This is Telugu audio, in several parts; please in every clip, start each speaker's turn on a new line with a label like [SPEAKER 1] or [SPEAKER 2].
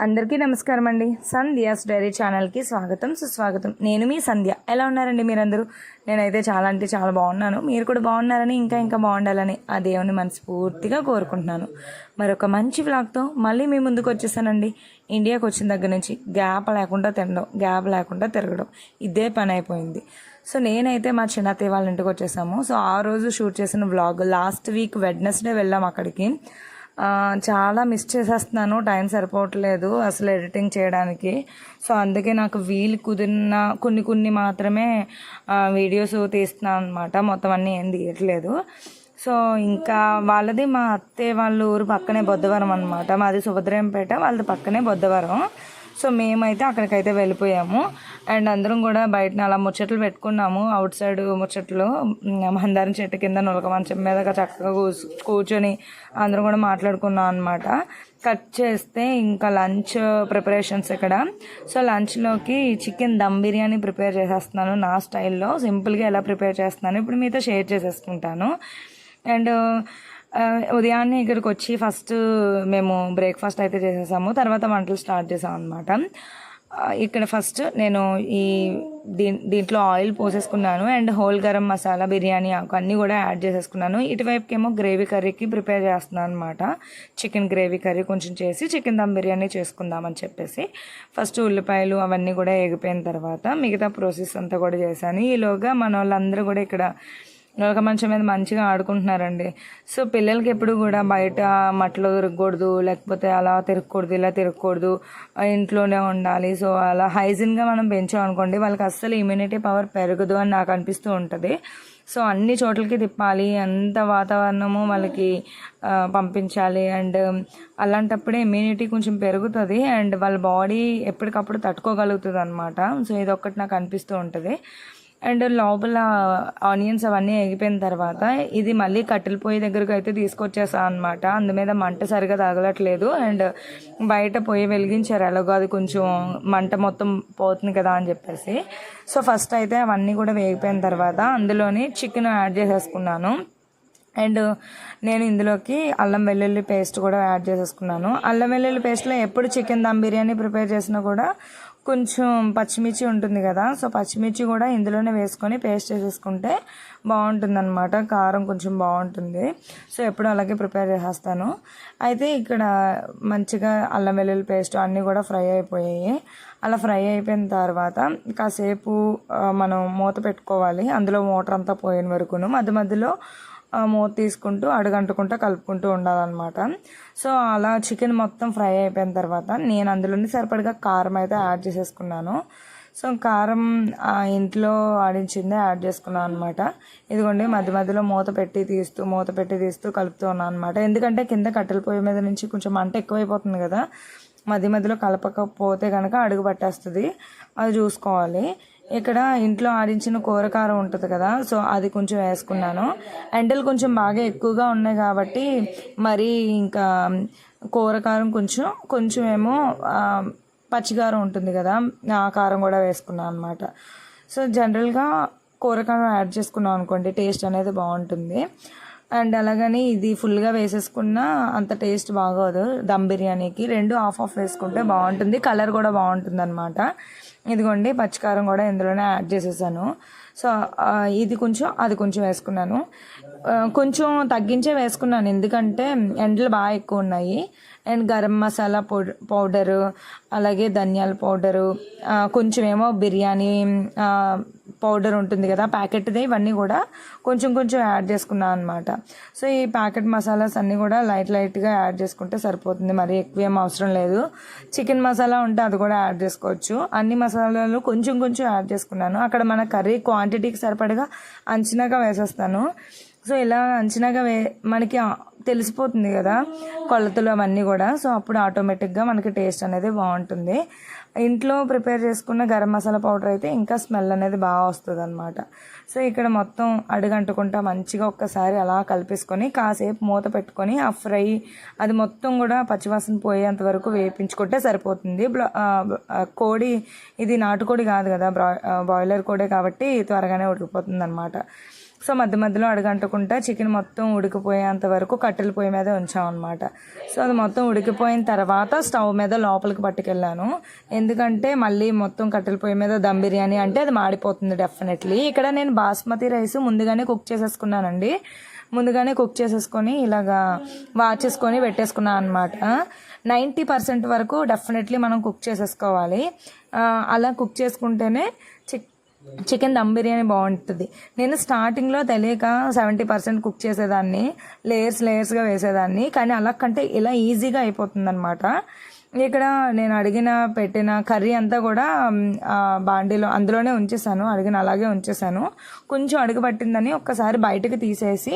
[SPEAKER 1] అందరికీ నమస్కారం అండి. సంధ్యాస్ డైరీ ఛానల్కి స్వాగతం సుస్వాగతం. నేను మీ సంధ్య. ఎలా ఉన్నారండి మీరందరూ? నేనైతే చాలా అంటే చాలా బాగున్నాను. మీరు కూడా బాగున్నారని ఇంకా ఇంకా బాగుండాలని ఆ దేవుని మనస్ఫూర్తిగా కోరుకుంటున్నాను. మరొక మంచి వ్లాగ్తో మళ్ళీ మీ ముందుకు వచ్చేసానండి. ఇండియాకి వచ్చిన దగ్గర నుంచి గ్యాప్ లేకుండా తినడం గ్యాప్ లేకుండా తిరగడం ఇదే పని అయిపోయింది. సో నేనైతే మా చిన్నతే వాళ్ళ ఇంటికి వచ్చేసాము. సో ఆ రోజు షూట్ చేసిన వ్లాగ్ లాస్ట్ వీక్ వెడ్నెస్డే వెళ్ళాం అక్కడికి. చాలా మిస్ చేసేస్తున్నాను. టైం సరిపోవట్లేదు అసలు ఎడిటింగ్ చేయడానికి. సో అందుకే నాకు వీలు కుదిరిన కొన్ని కొన్ని మాత్రమే వీడియోస్ తీస్తున్నాను అనమాట మొత్తం అన్నీ ఏం తీయట్లేదు. సో ఇంకా వాళ్ళది మా అత్తే వాళ్ళ ఊరు పక్కనే బొద్దవరం అనమాట మాది సుభద్రేంపేట వాళ్ళది పక్కనే బొద్దవరం సో మేమైతే అక్కడికైతే వెళ్ళిపోయాము. అండ్ అందరం కూడా బయటన అలా ముచ్చట్లు పెట్టుకున్నాము. అవుట్ సైడ్ ముచ్చట్లు మందారం చెట్టు కింద నులక మంచం మీద చక్కగా కూర్చొని అందరం కూడా మాట్లాడుకున్నాం అనమాట కట్ చేస్తే ఇంకా లంచ్ ప్రిపరేషన్స్ ఇక్కడ. సో లంచ్లోకి చికెన్ దమ్ బిర్యానీ ప్రిపేర్ చేసేస్తున్నాను నా స్టైల్లో. సింపుల్గా ఎలా ప్రిపేర్ చేస్తున్నాను ఇప్పుడు మీతో షేర్ చేసేసుకుంటాను. అండ్ ఉదయాన్నే ఇక్కడికి వచ్చి ఫస్ట్ మేము బ్రేక్ఫాస్ట్ అయితే చేసేసాము. తర్వాత వంటలు స్టార్ట్ చేసాం అనమాట ఇక్కడ ఫస్ట్ నేను ఈ దీ దీంట్లో ఆయిల్ పోసేసుకున్నాను అండ్ హోల్ గరం మసాలా బిర్యానీ ఆకు అన్నీ కూడా యాడ్ చేసేసుకున్నాను. ఇటువైపుకేమో గ్రేవీ కర్రీకి ప్రిపేర్ చేస్తున్నాను అనమాట చికెన్ గ్రేవీ కర్రీ కొంచెం చేసి చికెన్ దమ్ బిర్యానీ చేసుకుందామని చెప్పేసి. ఫస్ట్ ఉల్లిపాయలు అవన్నీ కూడా ఎగిపోయిన తర్వాత మిగతా ప్రాసెస్ అంతా కూడా చేశాను. ఈలోగా మన వాళ్ళందరూ కూడా ఇక్కడ ఒక మంచం మీద మంచిగా ఆడుకుంటున్నారండి. సో పిల్లలకి ఎప్పుడు కూడా బయట మట్లో తిరగకూడదు లేకపోతే అలా తిరగకూడదు ఇలా తిరగకూడదు ఇంట్లోనే ఉండాలి. సో అలా హైజీన్గా మనం పెంచామనుకోండి వాళ్ళకి అస్సలు ఇమ్యూనిటీ పవర్ పెరగదు అని నాకు అనిపిస్తూ ఉంటుంది. సో అన్ని చోట్లకి తిప్పాలి అంత వాతావరణము వాళ్ళకి పంపించాలి. అండ్ అలాంటప్పుడే ఇమ్యూనిటీ కొంచెం పెరుగుతుంది అండ్ వాళ్ళ బాడీ ఎప్పటికప్పుడు తట్టుకోగలుగుతుంది అనమాట సో ఇది ఒక్కటి నాకు అనిపిస్తూ ఉంటుంది. అండ్ లోపల ఆనియన్స్ అవన్నీ ఎగిపోయిన తర్వాత ఇది మళ్ళీ కట్టెల పొయ్యి దగ్గరకు అయితే తీసుకొచ్చేసా అనమాట అందు మీద మంట సరిగా తగలట్లేదు. అండ్ బయట పొయ్యి వెలిగించారు. ఎలాగో అది కొంచెం మంట మొత్తం పోతుంది కదా అని చెప్పేసి. సో ఫస్ట్ అయితే అవన్నీ కూడా వేగిపోయిన తర్వాత అందులోని చికెన్ యాడ్ చేసేసుకున్నాను. అండ్ నేను ఇందులోకి అల్లం వెల్లుల్లి పేస్ట్ కూడా యాడ్ చేసేసుకున్నాను. అల్లం వెల్లుల్లి పేస్ట్లో ఎప్పుడు చికెన్ దమ్ బిర్యానీ ప్రిపేర్ చేసినా కూడా కొంచెం పచ్చిమిర్చి ఉంటుంది కదా సో పచ్చిమిర్చి కూడా ఇందులోనే వేసుకొని పేస్ట్ చేసేసుకుంటే బాగుంటుందన్నమాట. కారం కొంచెం బాగుంటుంది. సో ఎప్పుడు అలాగే ప్రిపేర్ చేసేస్తాను. అయితే ఇక్కడ మంచిగా అల్లం వెల్లుల్లి పేస్ట్ అన్నీ కూడా ఫ్రై అయిపోయాయి. అలా ఫ్రై అయిపోయిన తర్వాత కాసేపు మనం మూత పెట్టుకోవాలి. అందులో మోటర్ అంతా పోయిన వరకును. మధ్య మధ్యలో మూత తీసుకుంటూ అడుగంటుకుంటూ కలుపుకుంటూ ఉండాలన్నమాట. సో అలా చికెన్ మొత్తం ఫ్రై అయిపోయిన తర్వాత నేను అందులోని సరిపడగా కారం అయితే యాడ్ చేసేసుకున్నాను. సో కారం ఆ, ఇంట్లో ఆడించిందే యాడ్ చేసుకున్నాను అనమాట ఇదిగోండి మధ్య మధ్యలో మూత పెట్టి తీస్తూ మూత పెట్టి తీస్తూ కలుపుతూ ఉన్నాను అనమాట ఎందుకంటే కింద కట్టెల పొయ్యి మీద నుంచి కొంచెం మంట ఎక్కువైపోతుంది కదా మధ్య మధ్యలో కలపకపోతే కనుక అడుగు పట్టేస్తుంది. అది చూసుకోవాలి. ఇక్కడ ఇంట్లో ఆడించిన కూరకారం ఉంటుంది కదా సో అది కొంచెం వేసుకున్నాను. ఎండలు కొంచెం బాగా ఎక్కువగా ఉన్నాయి కాబట్టి మరి ఇంకా కూరకారం కొంచెం కొంచెం ఏమో పచ్చికారం ఉంటుంది కదా ఆ కారం కూడా వేసుకున్నాను అనమాట సో జనరల్గా కూరకారం యాడ్ చేసుకున్నాం అనుకోండి టేస్ట్ అనేది బాగుంటుంది. అండ్ అలాగని ఇది ఫుల్గా వేసేసుకున్నా అంత టేస్ట్ బాగోదు. దమ్ బిర్యానీకి రెండు హాఫ్ ఆఫ్ వేసుకుంటే బాగుంటుంది. కలర్ కూడా బాగుంటుంది అనమాట ఇదిగోండి పచ్చికారం కూడా ఇందులోనే యాడ్ చేసేసాను. సో ఇది కొంచెం అది కొంచెం వేసుకున్నాను. కొంచెం తగ్గించే వేసుకున్నాను. ఎందుకంటే ఎండలు బాగా ఎక్కువ ఉన్నాయి. And garam masala powder powder అలాగే ధనియాల పౌడరు కొంచెం ఏమో బిర్యానీ పౌడర్ ఉంటుంది కదా ప్యాకెట్ది ఇవన్నీ కూడా కొంచెం కొంచెం యాడ్ చేసుకున్నాను అనమాట సో ఈ ప్యాకెట్ మసాలాస్ అన్నీ కూడా లైట్ లైట్గా యాడ్ చేసుకుంటే సరిపోతుంది. మరి ఎక్కువ ఏం అవసరం లేదు. చికెన్ మసాలా ఉంటే అది కూడా యాడ్ చేసుకోవచ్చు. అన్ని మసాలాలు కొంచెం కొంచెం యాడ్ చేసుకున్నాను. అక్కడ మన కర్రీ క్వాంటిటీకి సరిపడగా అంచనాగా వేసేస్తాను. సో ఇలా అంచనాగా వే మనకి తెలిసిపోతుంది కదా కొలతలు అవన్నీ కూడా. సో అప్పుడు ఆటోమేటిక్గా మనకి టేస్ట్ అనేది బాగుంటుంది. ఇంట్లో ప్రిపేర్ చేసుకున్న గరం మసాలా పౌడర్ అయితే ఇంకా స్మెల్ అనేది బాగా వస్తుంది అనమాట సో ఇక్కడ మొత్తం అడుగంటుకుంటా మంచిగా ఒక్కసారి అలా కలిపేసుకొని కాసేపు మూత పెట్టుకొని ఆ ఫ్రై అది మొత్తం కూడా పచ్చివాసన పోయేంత వరకు వేపించుకుంటే సరిపోతుంది. బ్ల- కోడి ఇది నాటుకోడి కాదు కదా బ్రా బాయిలర్ కోడే కాబట్టి త్వరగానే ఉడికిపోతుంది అనమాట సో మధ్య మధ్యలో అడగంటుకుంటా చికెన్ మొత్తం ఉడికిపోయేంత వరకు కట్టెల పొయ్యి మీద ఉంచామన్నమాట. సో అది మొత్తం ఉడికిపోయిన తర్వాత స్టవ్ మీద లోపలికి పట్టుకెళ్ళాను. ఎందుకంటే మళ్ళీ మొత్తం కట్టెల పొయ్యి మీద దమ్ బిర్యానీ అంటే అది మాడిపోతుంది డెఫినెట్లీ ఇక్కడ నేను బాస్మతి రైస్ ముందుగానే కుక్ చేసేసుకున్నానండి. ముందుగానే కుక్ చేసేసుకొని ఇలాగా వాచేసుకొని పెట్టేసుకున్నాను అనమాట నైంటీ పర్సెంట్ వరకు డెఫినెట్లీ మనం కుక్ చేసేసుకోవాలి. అలా కుక్ చేసుకుంటేనే చిక్ చికెన్ దమ్ బిర్యానీ బాగుంటుంది. నేను స్టార్టింగ్లో తెలియక సెవెంటీ పర్సెంట్ కుక్ చేసేదాన్ని లేయర్స్ లేయర్స్గా వేసేదాన్ని కానీ అలా కంటే ఇలా ఈజీగా అయిపోతుంది ఇక్కడ నేను అడిగిన పెట్టిన కర్రీ అంతా కూడా బాండీలో అందులోనే ఉంచేసాను అడిగిన అలాగే ఉంచేసాను. కొంచెం అడుగు పట్టిందని ఒక్కసారి బయటకు తీసేసి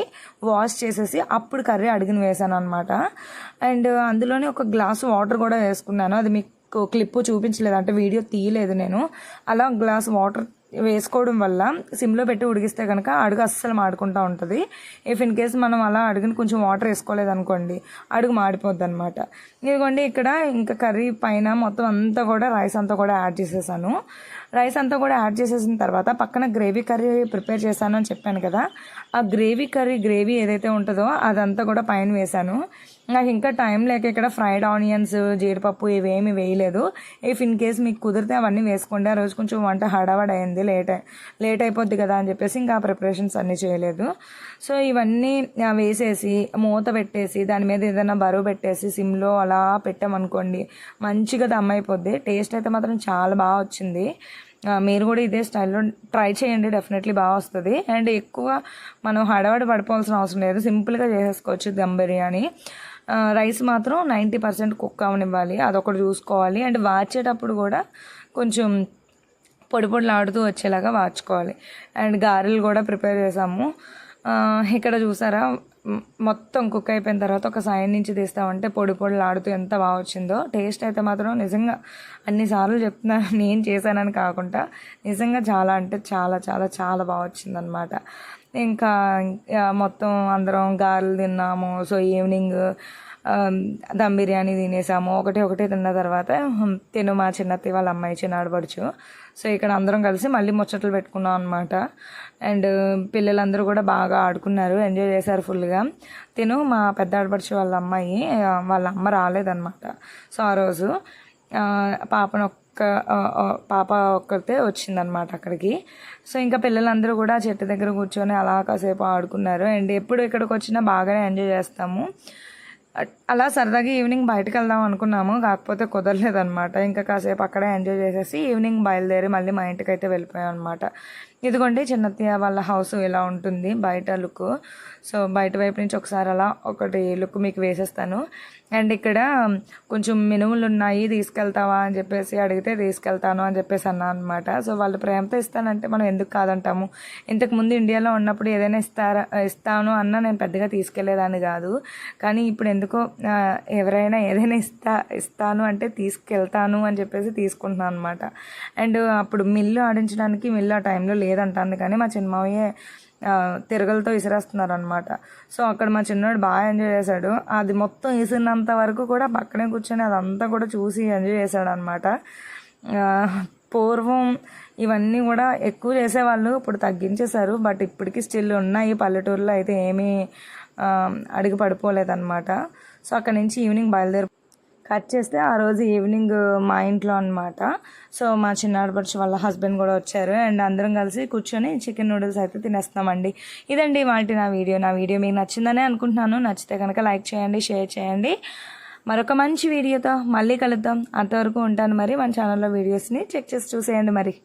[SPEAKER 1] వాష్ చేసేసి అప్పుడు కర్రీ అడిగిన వేసాను అనమాట అండ్ అందులోనే ఒక గ్లాస్ వాటర్ కూడా వేసుకున్నాను. అది మీకు క్లిప్పు చూపించలేదు అంటే వీడియో తీయలేదు నేను. అలా గ్లాస్ వాటర్ వేసుకోవడం వల్ల సిమ్లో పెట్టి ఉడికిస్తే కనుక అడుగు అస్సలు మాడుకుంటూ ఉంటుంది. ఇఫ్ ఇన్ కేస్ మనం అలా అడుగుని కొంచెం వాటర్ వేసుకోలేదు అనుకోండి అడుగు మాడిపోద్ది అనమాట ఇదిగోండి ఇక్కడ ఇంకా కర్రీ పైన మొత్తం అంతా కూడా రైస్ అంతా కూడా యాడ్ చేసేసాను. రైస్ అంతా కూడా యాడ్ చేసేసిన తర్వాత పక్కన గ్రేవీ కర్రీ ప్రిపేర్ చేశాను అని చెప్పాను కదా. ఆ గ్రేవీ కర్రీ గ్రేవీ ఏదైతే ఉంటుందో అదంతా కూడా పైన వేశాను. నాకు ఇంకా టైం లేక ఇక్కడ ఫ్రైడ్ ఆనియన్స్ జీడిపప్పు ఇవేమి వేయలేదు. ఇఫ్ ఇన్ కేస్ మీకు కుదిరితే అవన్నీ వేసుకోండి. ఆ రోజు కొంచెం వంట హడావడైంది అయింది. లేట్ లేట్ అయిపోద్ది కదా అని చెప్పేసి ఇంకా ప్రిపరేషన్స్ అన్నీ చేయలేదు. సో ఇవన్నీ వేసేసి మూత పెట్టేసి దాని మీద ఏదైనా బరువు పెట్టేసి సిమ్లో అలా పెట్టామనుకోండి మంచిగా దమ్ అయిపోద్ది. టేస్ట్ అయితే మాత్రం చాలా బాగా వచ్చింది. మీరు కూడా ఇదే స్టైల్లో ట్రై చేయండి డెఫినెట్లీ బాగా వస్తుంది. అండ్ ఎక్కువ మనం హడవడి పడిపోవాల్సిన అవసరం లేదు సింపుల్గా చేసేసుకోవచ్చు దమ్ బిర్యానీ. రైస్ మాత్రం నైంటీ పర్సెంట్ కుక్ అవనివ్వాలి అదొకటి చూసుకోవాలి. అండ్ వాచేటప్పుడు కూడా కొంచెం పొడి పొడిలాడుతూ వచ్చేలాగా వాచుకోవాలి. అండ్ గారెలు కూడా ప్రిపేర్ చేసాము. ఇక్కడ చూసారా మొత్తం కుక్ అయిపోయిన తర్వాత ఒక సైడ్ నుంచి తీస్తామంటే పొడి పొడిలాడుతూ ఎంత బాగా వచ్చిందో. టేస్ట్ అయితే మాత్రం నిజంగా అన్నిసార్లు చెప్తున్నా నేను చేశానని కాకుండా నిజంగా చాలా అంటే చాలా చాలా చాలా బాగా వచ్చిందనమాట ఇంకా మొత్తం అందరం గారెలు తిన్నాము. సో ఈవినింగ్ దమ్ బిర్యానీ తినేసాము. ఒకటి ఒకటి తిన్న తర్వాత తిను మా చిన్నత్తి వాళ్ళ అమ్మాయి చిన్న సో ఇక్కడ అందరం కలిసి మళ్ళీ ముచ్చట్లు పెట్టుకున్నాం అనమాట అండ్ పిల్లలందరూ కూడా బాగా ఆడుకున్నారు. ఎంజాయ్ చేశారు ఫుల్గా. తిను మా పెద్ద ఆడపడుచు వాళ్ళ అమ్మాయి వాళ్ళ అమ్మ రాలేదన్నమాట. సో ఆ రోజు పాపను ఒక్క పాప ఒక్కరితే వచ్చిందనమాట అక్కడికి. సో ఇంకా పిల్లలందరూ కూడా చెట్టు దగ్గర కూర్చొని అలా కాసేపు ఆడుకున్నారు. అండ్ ఎప్పుడు ఇక్కడికి వచ్చినా బాగానే ఎంజాయ్ చేస్తాము. అలా సరదాగా ఈవినింగ్ బయటకు వెళ్దాం అనుకున్నాము కాకపోతే కుదరలేదు అనమాట ఇంకా కాసేపు అక్కడే ఎంజాయ్ చేసేసి ఈవినింగ్ బయలుదేరి మళ్ళీ మా ఇంటికి అయితే వెళ్ళిపోయాం అనమాట ఇదిగోండి చిన్నత్తయ్య వాళ్ళ హౌస్ ఇలా ఉంటుంది బయట లుక్. సో బయట వైపు నుంచి ఒకసారి అలా ఒకటి లుక్ మీకు వేసేస్తాను. అండ్ ఇక్కడ కొంచెం మినుములు ఉన్నాయి తీసుకెళ్తావా అని చెప్పేసి అడిగితే తీసుకెళ్తాను అని చెప్పేసి అన్నా అనమాట సో వాళ్ళు ప్రేమతో ఇస్తానంటే మనం ఎందుకు కాదంటాము? ఇంతకు ముందు ఇండియాలో ఉన్నప్పుడు ఏదైనా ఇస్తారా ఇస్తాను అన్న నేను పెద్దగా తీసుకెళ్ళేదాన్ని కాదు. కానీ ఇప్పుడు ఎందుకు ఎందుకో ఎవరైనా ఏదైనా ఇస్తా ఇస్తాను అంటే తీసుకెళ్తాను అని చెప్పేసి తీసుకుంటున్నాను అనమాట అండ్ అప్పుడు మిల్లు ఆడించడానికి మిల్లు ఆ టైంలో లేదంటాను కానీ మా చిన్నమావయ్య తిరగలతో విసిరేస్తున్నారు అనమాట సో అక్కడ మా చిన్నోడు బాగా ఎంజాయ్ చేశాడు. అది మొత్తం వేసినంత వరకు కూడా పక్కనే కూర్చొని అదంతా కూడా చూసి ఎంజాయ్ చేశాడు అనమాట పూర్వం ఇవన్నీ కూడా ఎక్కువ చేసేవాళ్ళు ఇప్పుడు తగ్గించేశారు. బట్ ఇప్పటికీ స్టిల్ ఉన్నాయి. పల్లెటూరులో అయితే ఏమీ అడుగు పడిపోలేదన్నమాట. సో అక్కడ నుంచి ఈవినింగ్ బయలుదేరి కట్ చేస్తే ఆ రోజు ఈవినింగ్ మా ఇంట్లో అనమాట సో మా చిన్న వాళ్ళ హస్బెండ్ కూడా వచ్చారు. అండ్ అందరం కలిసి కూర్చొని చికెన్ నూడిల్స్ అయితే తినేస్తామండి ఇదండి వాటి నా వీడియో. నా వీడియో మీకు నచ్చిందనే అనుకుంటున్నాను. నచ్చితే కనుక లైక్ చేయండి షేర్ చేయండి. మరొక మంచి వీడియోతో మళ్ళీ కలుద్దాం. అంతవరకు ఉంటాను మరి. మన ఛానల్లో వీడియోస్ని చెక్ చేసి చూసేయండి మరి.